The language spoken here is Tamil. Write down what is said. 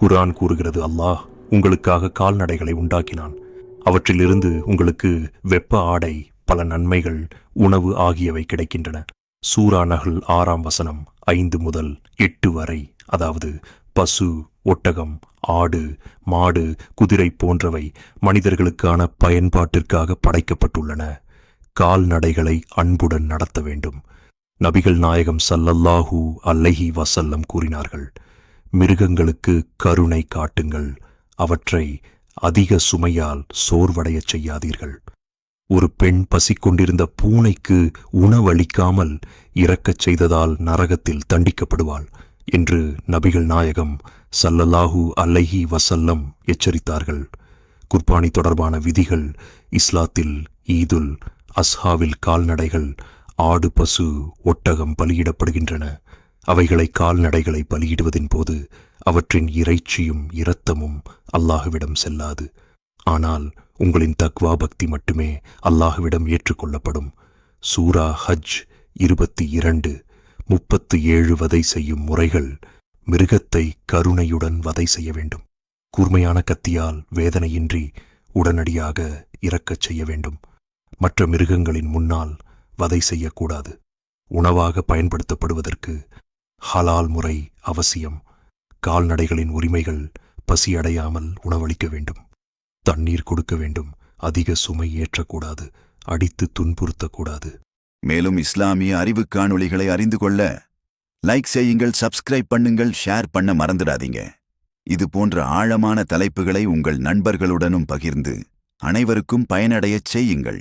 குரான் கூறுகிறது அல்லாஹ் உங்களுக்காக கால்நடைகளை உண்டாக்கினான். அவற்றிலிருந்து உங்களுக்கு வெப்ப ஆடை பல நன்மைகள் உணவு ஆகியவை கிடைக்கின்றன. சூரா நகல் ஆறாம் வசனம் ஐந்து முதல் எட்டு வரை. அதாவது பசு ஒட்டகம் ஆடு மாடு குதிரை போன்றவை மனிதர்களுக்கான பயன்பாட்டிற்காக படைக்கப்பட்டுள்ளன. கால்நடைகளை அன்புடன் நடத்த வேண்டும். நபிகள் நாயகம் சல்லல்லாஹூ அல்லஹி வசல்லம் கூறினார்கள் மிருகங்களுக்கு கருணை காட்டுங்கள். அவற்றை அதிக சுமையால் சோர்வடையச் செய்யாதீர்கள். ஒரு பெண் பசிக்கொண்டிருந்த பூனைக்கு உணவளிக்காமல் இறக்கச் செய்ததால் நரகத்தில் தண்டிக்கப்படுவாள் என்று நபிகள் நாயகம் சல்லல்லாஹு அல்லஹி வசல்லம் எச்சரித்தார்கள். குர்பானி தொடர்பான விதிகள் இஸ்லாத்தில் ஈதுல் அஸ்ஹாவில் கால்நடைகள் ஆடு பசு ஒட்டகம் பலியிடப்படுகின்றன. அவைகளை கால்நடைகளை பலியிடுவதின் போது அவற்றின் இறைச்சியும் இரத்தமும் அல்லாஹுவிடம் செல்லாது. ஆனால் உங்களின் தக்வா பக்தி மட்டுமே அல்லாஹுவிடம் ஏற்றுக்கொள்ளப்படும். சூரா ஹஜ் இருபத்தி இரண்டு முப்பத்து ஏழு வதை செய்யும் முறைகள் மிருகத்தை கருணையுடன் வதை செய்ய வேண்டும். கூர்மையான கத்தியால் வேதனையின்றி உடனடியாக இறக்கச் செய்ய வேண்டும். மற்ற மிருகங்களின் முன்னால் வதை செய்யக்கூடாது. உணவாக பயன்படுத்தப்படுவதற்கு ஹலால் முறை அவசியம். கால்நடைகளின் உரிமைகள் பசியடையாமல் உணவளிக்க வேண்டும். தண்ணீர் கொடுக்க வேண்டும். அதிக சுமை ஏற்றக்கூடாது. அடித்து துன்புறுத்தக்கூடாது. மேலும் இஸ்லாமிய அறிவு காணொளிகளை அறிந்து கொள்ள லைக் செய்யுங்கள் சப்ஸ்கிரைப் பண்ணுங்கள் ஷேர் பண்ண மறந்துடாதீங்க. இது போன்ற ஆழமான தலைப்புகளை உங்கள் நண்பர்களுடனும் பகிர்ந்து அனைவருக்கும் பயனடையச் செய்யுங்கள்.